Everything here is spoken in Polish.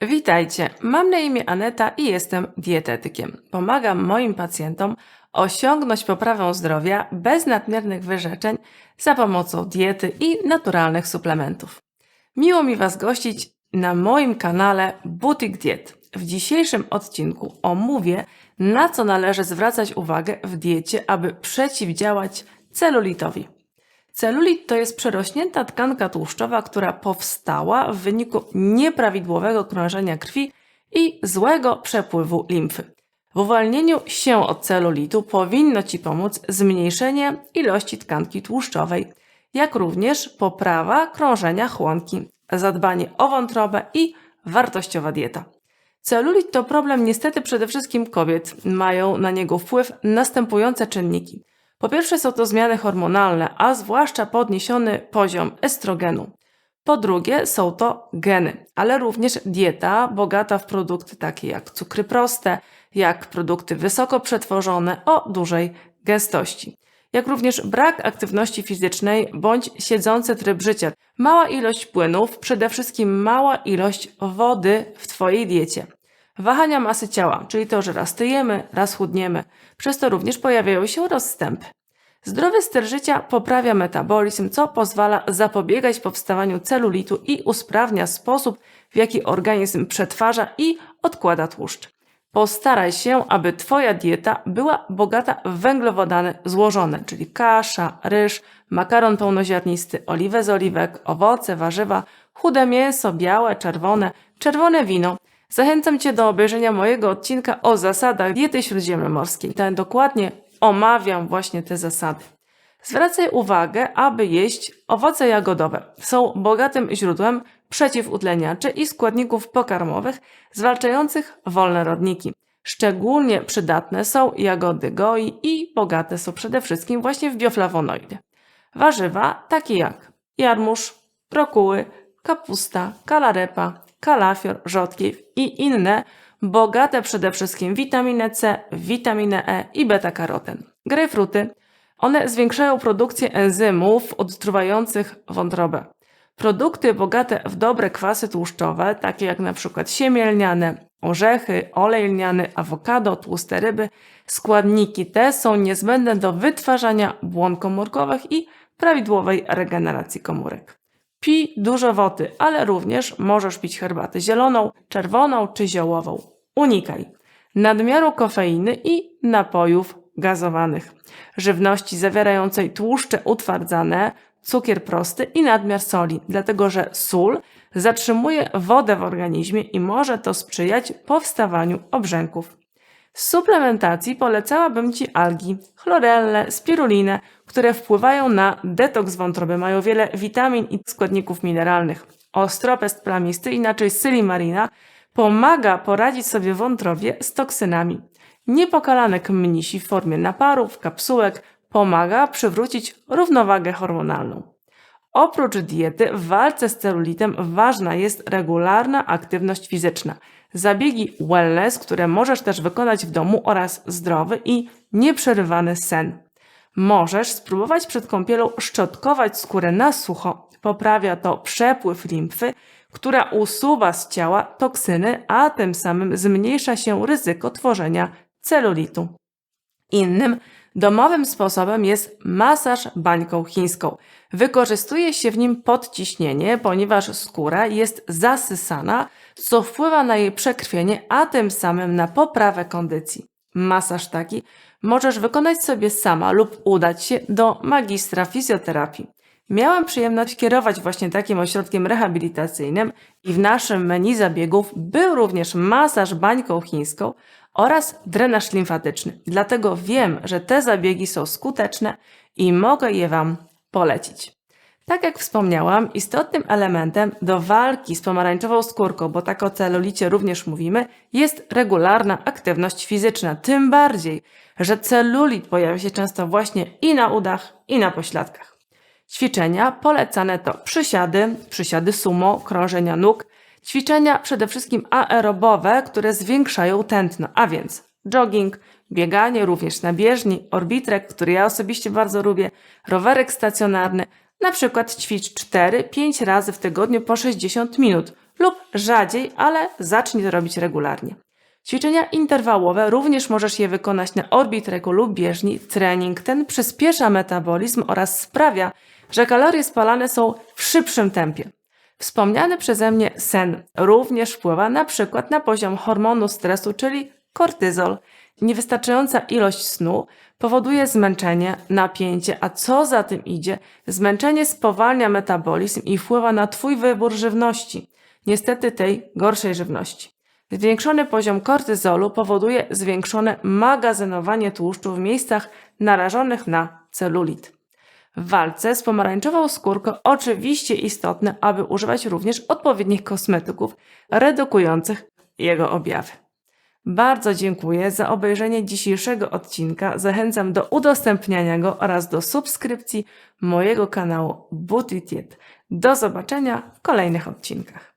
Witajcie, mam na imię Aneta i jestem dietetykiem. Pomagam moim pacjentom osiągnąć poprawę zdrowia bez nadmiernych wyrzeczeń za pomocą diety i naturalnych suplementów. Miło mi Was gościć na moim kanale Butik Diet. W dzisiejszym odcinku omówię, na co należy zwracać uwagę w diecie, aby przeciwdziałać celulitowi. Celulit to jest przerośnięta tkanka tłuszczowa, która powstała w wyniku nieprawidłowego krążenia krwi i złego przepływu limfy. W uwolnieniu się od celulitu powinno Ci pomóc zmniejszenie ilości tkanki tłuszczowej, jak również poprawa krążenia chłonki, zadbanie o wątrobę i wartościowa dieta. Celulit to problem niestety przede wszystkim kobiet. Mają na niego wpływ następujące czynniki. Po pierwsze są to zmiany hormonalne, a zwłaszcza podniesiony poziom estrogenu. Po drugie są to geny, ale również dieta bogata w produkty takie jak cukry proste, jak produkty wysoko przetworzone o dużej gęstości. Jak również brak aktywności fizycznej bądź siedzący tryb życia. Mała ilość płynów, przede wszystkim mała ilość wody w Twojej diecie. Wahania masy ciała, czyli to, że raz tyjemy, raz chudniemy. Przez to również pojawiają się rozstępy. Zdrowy styl życia poprawia metabolizm, co pozwala zapobiegać powstawaniu celulitu i usprawnia sposób, w jaki organizm przetwarza i odkłada tłuszcz. Postaraj się, aby Twoja dieta była bogata w węglowodany złożone, czyli kasza, ryż, makaron pełnoziarnisty, oliwę z oliwek, owoce, warzywa, chude mięso, białe, czerwone, czerwone wino. Zachęcam Cię do obejrzenia mojego odcinka o zasadach diety śródziemnomorskiej. Ten dokładnie omawiam właśnie te zasady. Zwracaj uwagę, aby jeść owoce jagodowe. Są bogatym źródłem przeciwutleniaczy i składników pokarmowych zwalczających wolne rodniki. Szczególnie przydatne są jagody goi i bogate są przede wszystkim właśnie w bioflawonoidy. Warzywa takie jak jarmuż, brokuły, kapusta, kalarepa, kalafior, rzodkiew i inne bogate przede wszystkim witaminę C, witaminę E i beta-karoten. Grejpfruty. One zwiększają produkcję enzymów odtruwających wątrobę. Produkty bogate w dobre kwasy tłuszczowe, takie jak przykład siemię lniane, orzechy, olej lniany, awokado, tłuste ryby, składniki te są niezbędne do wytwarzania błon komórkowych i prawidłowej regeneracji komórek. Pij dużo wody, ale również możesz pić herbatę zieloną, czerwoną czy ziołową. Unikaj nadmiaru kofeiny i napojów gazowanych, żywności zawierającej tłuszcze utwardzane, cukier prosty i nadmiar soli, dlatego że sól zatrzymuje wodę w organizmie i może to sprzyjać powstawaniu obrzęków. Suplementacji polecałabym Ci algi, chlorellę, spirulinę, które wpływają na detoks wątroby, mają wiele witamin i składników mineralnych. Ostropest plamisty, inaczej sylimarina, pomaga poradzić sobie wątrobie z toksynami. Niepokalanek mnisi w formie naparów, kapsułek pomaga przywrócić równowagę hormonalną. Oprócz diety w walce z celulitem ważna jest regularna aktywność fizyczna. Zabiegi wellness, które możesz też wykonać w domu oraz zdrowy i nieprzerywany sen. Możesz spróbować przed kąpielą szczotkować skórę na sucho. Poprawia to przepływ limfy, która usuwa z ciała toksyny, a tym samym zmniejsza się ryzyko tworzenia celulitu. Innym domowym sposobem jest masaż bańką chińską. Wykorzystuje się w nim podciśnienie, ponieważ skóra jest zasysana, co wpływa na jej przekrwienie, a tym samym na poprawę kondycji. Masaż taki możesz wykonać sobie sama lub udać się do magistra fizjoterapii. Miałam przyjemność kierować właśnie takim ośrodkiem rehabilitacyjnym i w naszym menu zabiegów był również masaż bańką chińską oraz drenaż limfatyczny. Dlatego wiem, że te zabiegi są skuteczne i mogę je Wam polecić. Tak jak wspomniałam, istotnym elementem do walki z pomarańczową skórką, bo tak o celulicie również mówimy, jest regularna aktywność fizyczna. Tym bardziej, że celulit pojawia się często właśnie i na udach, i na pośladkach. Ćwiczenia polecane to przysiady, przysiady sumo, krążenia nóg, ćwiczenia przede wszystkim aerobowe, które zwiększają tętno, a więc jogging, bieganie również na bieżni, orbitrek, który ja osobiście bardzo lubię, rowerek stacjonarny, na przykład ćwicz 4-5 razy w tygodniu po 60 minut lub rzadziej, ale zacznij to robić regularnie. Ćwiczenia interwałowe również możesz je wykonać na orbitreku lub bieżni. Trening ten przyspiesza metabolizm oraz sprawia, że kalorie spalane są w szybszym tempie. Wspomniany przeze mnie sen również wpływa na przykład na poziom hormonu stresu, czyli kortyzol. Niewystarczająca ilość snu powoduje zmęczenie, napięcie, a co za tym idzie, zmęczenie spowalnia metabolizm i wpływa na Twój wybór żywności. Niestety tej gorszej żywności. Zwiększony poziom kortyzolu powoduje zwiększone magazynowanie tłuszczu w miejscach narażonych na celulit. W walce z pomarańczową skórką oczywiście istotne, aby używać również odpowiednich kosmetyków redukujących jego objawy. Bardzo dziękuję za obejrzenie dzisiejszego odcinka. Zachęcam do udostępniania go oraz do subskrypcji mojego kanału Booty Diet. Do zobaczenia w kolejnych odcinkach.